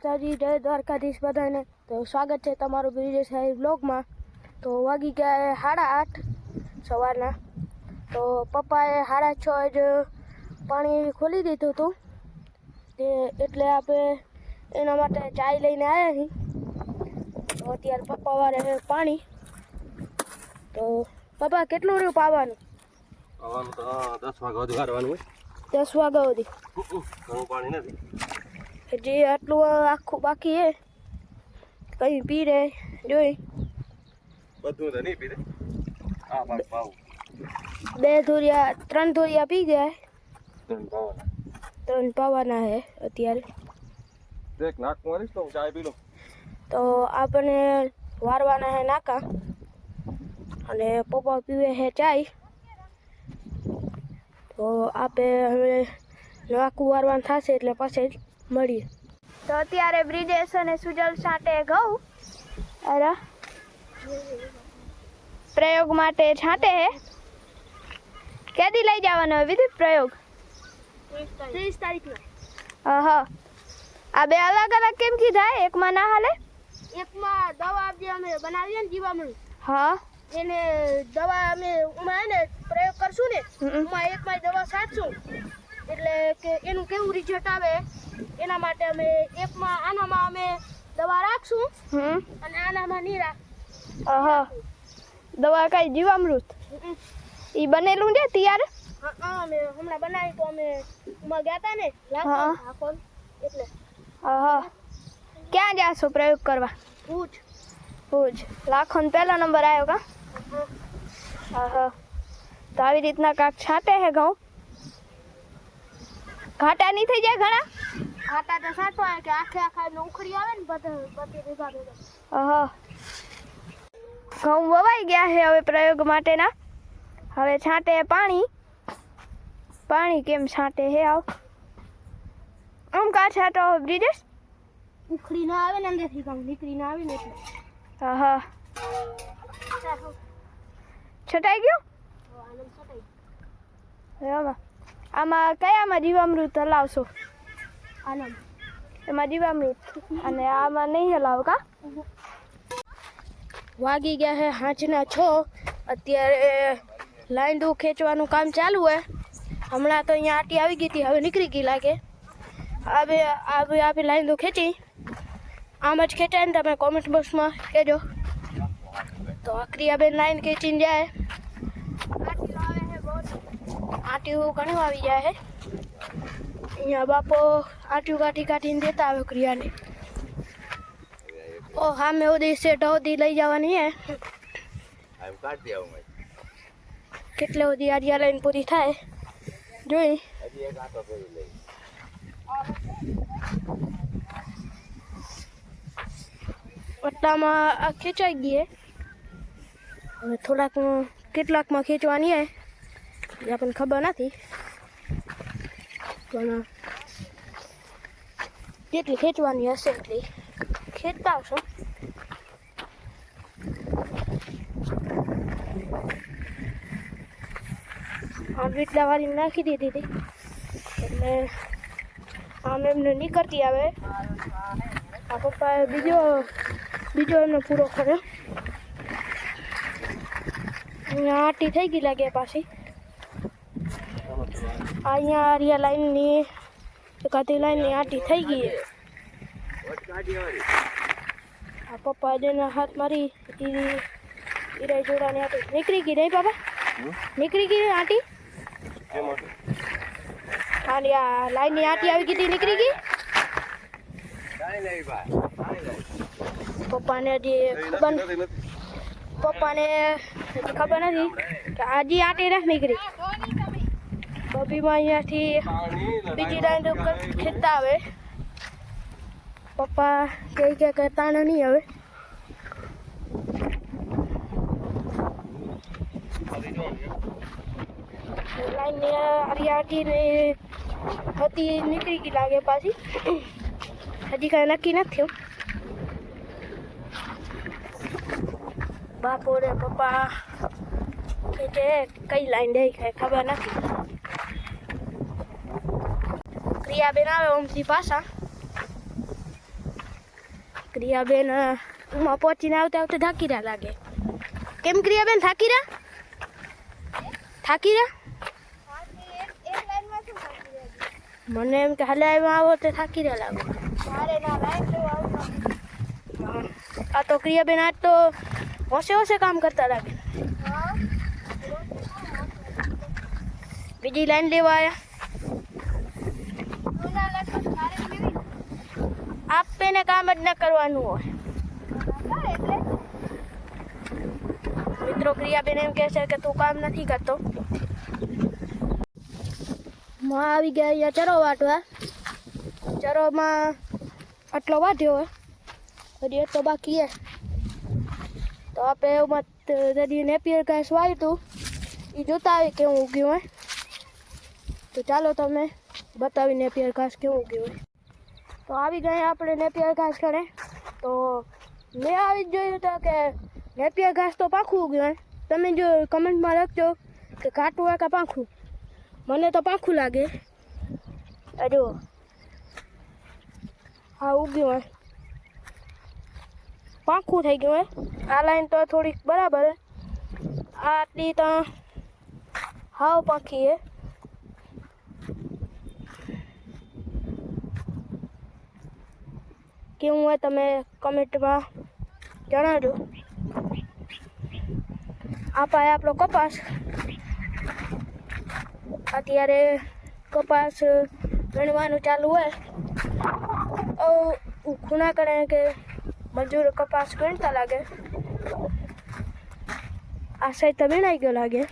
માતાજી જય દ્વારકાધીશ બધાને. તો સ્વાગત છે તમારું બ્રિજેશ સાહેબ બ્લોગમાં તો વાગી ગયા સાડા આઠ સવારના. તો પપ્પાએ સાડા છ જ પાણી ખોલી દીધું હતું. તે એટલે આપણે એના માટે ચાય લઈને આવ્યા છીએ તો અત્યારે પપ્પા વાળે પાણી. તો પપ્પા કેટલું રહ્યું પાવાનું? આવવાનું તો દસ વાગ્યા સુધી દસ વાગ્યા સુધી. ઘણું પાણી નથી. હજી આટલું આખું બાકી છે કંઈ પી રે જોઈ બધું તો નહીં પીધે આ ભાગ પાવ બે ધોરિયા ત્રણ ધોરિયા પી ગયા ત્રણ પાવાના ત્રણ પાવાના છે અત્યારે દેખ નાક મારીશ તો હું ચાય પી લઉં તો આપણે વારવાના છે નાકા અને પપ્પા પીવે છે ચાય તો આપણે હવે નાકું વારવાનું થશે એટલે પછી જ મળીએ. તો અત્યારે બ્રિજેશ અને સુજલ સાથે ઘઉં. અરે. પ્રયોગ માટે છાંટે હે. કેદી લઈ જવાનો હવે વિધિ પ્રયોગ? ત્રીસ તારીખના. હા આ બે અલગ અલગ કેમ કીધા એકમાં ના હાલે? એકમાં દવા આપજે અમે બનાવીએ ને જીવામણી હા. એને દવા અમે હે ને પ્રયોગ કરશું ને ઉમાં એકમાં દવા છાંટશું. એટલે કે એનું કેવું રિઝલ્ટ આવે એના માટે અમે એકમાં આનામાં અમે દવા રાખશું હમ. અને આનામાં નહીં રાખ હા દવા કઈ જીવામૃત. ઈ બનેલું છે તૈયાર? હા હા, અમે હમણાં બનાવી તો અમે એમાં ગયા હતા ને હા. એટલે. હા ક્યાં જાશો પ્રયોગ કરવા? ભૂજ. ભુજ. લાખોન પહેલો નંબર આવ્યો કા? હા. તો આવી રીતના કાંક છાંટે હે ઘઉં? ઘાટા નહીં થઈ જાય ઘણા? ઘાટા તો સાચવા કે આખે આખા નોકરી આવે ને બધે બધે ભેગા ભેગા ઓહો ઘઉં વવાઈ ગયા છે હવે પ્રયોગ માટેના. હવે છાંટે પાણી. પાણી કેમ છાંટે હે આવ? આમ કા છાંટો બ્રિજેશ? ઉખડી ના આવે ને અંદરથી ઘઉં નીકળી ના આવે ને એટલે. હા. છટાઈ ગયું. છટાઈ આમાં આમાં કયામાં જીવામૃત હલાવશો? આનંદ એમાં જીવામૃત. અને આમાં નહીં હલાવો કા? વાગી ગયા છે હાંચના છો. અત્યારે લાઈન્ડું ખેંચવાનું કામ ચાલુ હોય હમણાં તો અહીંયા આટી આવી ગઈ હતી હવે નીકળી ગઈ લાગે. હવે હવે આપણે લાઈન્ડું ખેંચી. આમ જ ખેંચાય ને તમે કોમેન્ટ બોક્સમાં કહેજો. તો આક્રિયાબેન લાઈન ખેંચીને જાય. આટીઓ ઘણું આવી જાય છે અહીંયા બાપો આટીયું કાઢી કાઢીને દેતા આવે ક્રિયાને. ઓ હા મેં ઓદી સેટ ઓદી લઈ જવાની હે. આમ કાઢી આવું મેં. કેટલે ઓદી આડિયા લઈને પૂરી થાય. જોઈ. હજી એક આટો કરી લઈ આટલામાં આ ખેંચાઈ ગઈ હે. હવે થોડાકમાં કેટલાકમાં ખેંચવાની હે. એ આપણને ખબર નથી. પણ જેટલી ખેંચવાની હશે એટલી ખેંચતા આવશો આમ વીટલા વાળી નાખી દીધી હતી. એટલે આમ એમને નીકળતી આવે. આ પપ્પાએ બીજો બીજો એમને પૂરો કર્યો. આટી થઈ ગઈ લાગે પાછી. અહીંયા આરિયા લાઈનની, એકાદી લાઈનની આટી થઈ ગઈ આ પપ્પા જેના હાથ મારી, ઈ ઈરાઈ જોડાની આટી. નીકળી ગઈ નહીં બાબા? નીકળી ગઈ આટી? આની આ લાઈનની આટી આવી ગઈ નીકળી ગઈ? પપ્પાને હજી ખબર પપ્પાને હજી ખબર નથી કે હજી આટી નથી નીકળી. બબીમાં અહીંયાથી બીજી લાઈન ઉપર ખેંચતા આવે. પપ્પા કઈ ક્યાં કરતા નહીં હવે. લાઈન હરિયાટી ને હતી નીકળી ગઈ લાગે પાછી. હજી કાંઈ નક્કી નથી થયું. બાપો ને પપ્પા કે કઈ લાઈન દે ખબર નથી. ક્રિયાબેન આવે ઓમથી પાછા ક્રિયાબેનમાં પહોંચીને આવતા આવતા થાકી રહ્યા લાગે કેમ ક્રિયાબેન થાકી રહ્યા થાકી રહ્યા મને એમ કે હલાવીમાં આવો તો થાકી રહ્યા લાગો હા. આ તો ક્રિયાબેન આજ તો હોશે હોશે કામ કરતા લાગે બીજી લાઈન લેવા આવ્યા આપને કામ જ ન કરવાનું હોય. મિત્રો ક્રિયાબેન એમ કહે છે કે તું કામ નથી કરતો. માં આવી ગયા અહીંયા ચરો વાટવા. ચરોમાં આટલો વાટ્યો હજી તો બાકી હે તો આપણે એમાં જદી નેપિયર ઘાસ વાવ્યું એ જોતા આવી કેવું ઉગ્યું હોય. તો ચાલો તમે બતાવી નેપિયર ઘાસ કેવું ઉગ્યું હોય. તો આવી ગયા આપણે નેપિયર ઘાસ કરે તો મેં આવી જ જોયું તો કે નેપિયર ઘાસ તો પાખું ઉગ્યું હોય. તમે જો કમેન્ટમાં લખજો કે કાટું હોય કે પાંખું મને તો પાંખું લાગે. આ જુઓ. હા, ઉગ્યું હોય. પાંખું થઈ ગયું હોય. આ લાઈન તો થોડીક બરાબર હે આ આટલી તો હાવ પાંખી હે કેવું હોય તમે કમેન્ટમાં જણાવજો. આ પાય આપણો કપાસ. અત્યારે કપાસ વીણવાનું ચાલુ હોય. ખૂણા કરે કે મજૂર કપાસ ગણતા લાગે. આ સાઈડ તો વીણાઈ ગયો લાગે.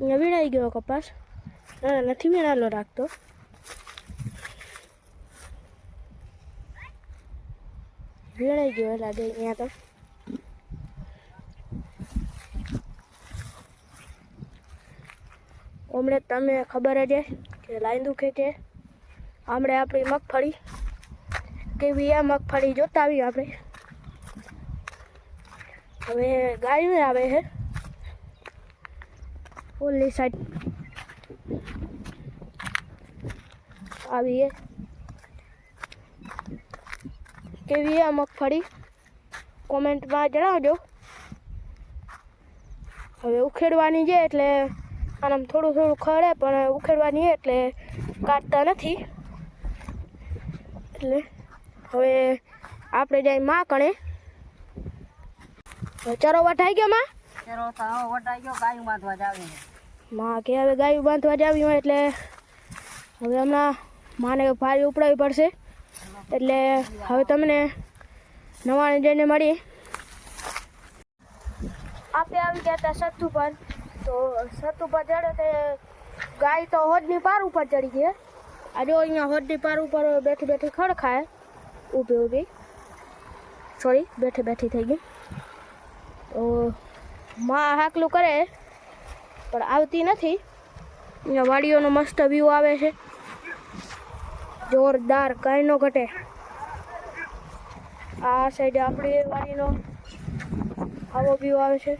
અહીંયા વીણાઈ ગયો કપાસ. ના, નથી વીણાલો રાખતો. વીણાઈ ગયો લાગે અહીંયા તો. હમણે તમે ખબર જ કે લાઈન દુખે કે હમણે આપણી મગફળી કેવી આ મગફળી જોતા આવી આપણે. હવે ગાયું આવે છે ઓલી સાઈડ આવી કેવી આ મગફળી? કોમેન્ટમાં જણાવજો. હવે ઉખેડવાની છે એટલે આનામ થોડું થોડું ખરે, પણ ઉખેડવાની એટલે કાઢતા નથી. એટલે હવે આપણે જાય માં કણે. ચરો વટાઈ ગયો માં? ચરો વટાઈ ગયો, ગાયું બાંધવા જાવી માં કે હવે ગાયું બાંધવા જાવી હોય એટલે હવે હમણાં માને ભારી ઉપડાવી પડશે. એટલે હવે તમને નવાણે જઈને મળી આપણે આવી ગયા હતા સત્તુ પર તો સત્તુ પર ચડે તે ગાય તો હોદની પાર ઉપર ચડી ગઈ આ જો અહીંયા હોદની પાર ઉપર બેઠી બેઠી ખડ ખાય. ઊભી ઊભી. સોરી બેઠી બેઠી થઈ ગઈ. તો માં હાકલું કરે. પણ આવતી નથી. અહીંયા વાડીઓનો મસ્ત વ્યૂ આવે છે. જોરદાર કાંઈ ન ઘટે. આ સાઈડ આપણી વાડીનો આવો વ્યૂ આવે છે.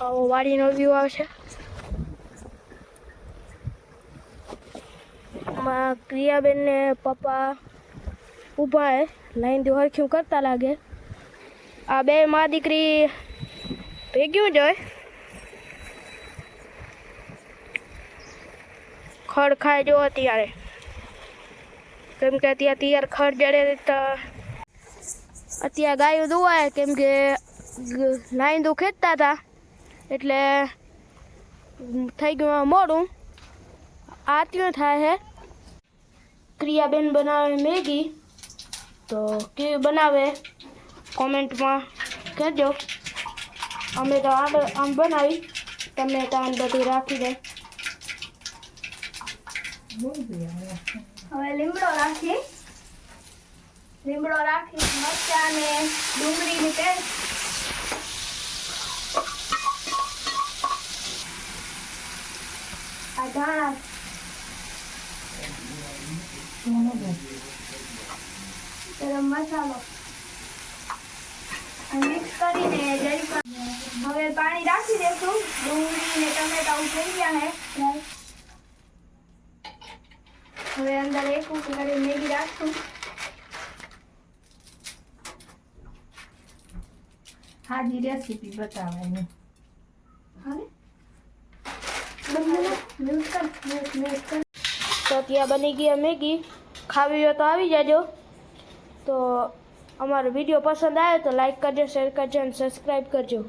આવો વાડીનો વ્યૂ આવે છે. ક્રિયાબેન ને પપ્પા ઊભા હે. લાઈનથી હરખ્યું કરતા લાગે. આ બે મા દીકરી ભેગ્યું જ હોય. ખડ ખાય જો અત્યારે. કેમ કે અત્યારે તૈયાર ખડ જડે તો અત્યારે ગાયું દુવાય. કેમ કે લાઈન દુ ખેંચતા હતા એટલે થઈ ગયું મોડું. આત્યું થાય છે ક્રિયાબેન બનાવે મેગી. તો કેવી બનાવે? કોમેન્ટમાં કહેજો. અમે તો આમ આમ બનાવી. તમે તો બધી રાખી દે. હવે લીમડો રાખી. લીમડો રાખી, મરચા ને ડુંગળીની પેસ્ટ. આ ધાણા. ગરમ મસાલો. મિક્સ કરીને જરીક હવે પાણી રાખી દેશું. ડુંગળી ને ટમેટા થઈ ગયા હે. હવે અંદર એક ઉકળી મેગી રાખશું. સાદી રેસીપી બતાવે એને. હવે? મિક્સ કર મિક્સ મિક્સ કર. તો ત્યાં બની ગઈ મેગી. ખાવી હોય તો આવી જાજો. તો અમારો વીડિયો પસંદ આવ્યો તો લાઈક કરજો શેર કરજો અને સબસ્ક્રાઈબ કરજો.